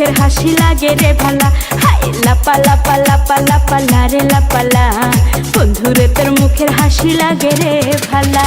মুখের হাসি লাগে রে ভালা। হাই লাপা লাপা লাপা লাপা রে লাপালা। বন্ধুরে, তোর মুখের হাসি লাগে রে ভালা।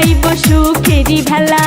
যাইব সুখেরি ভেলা।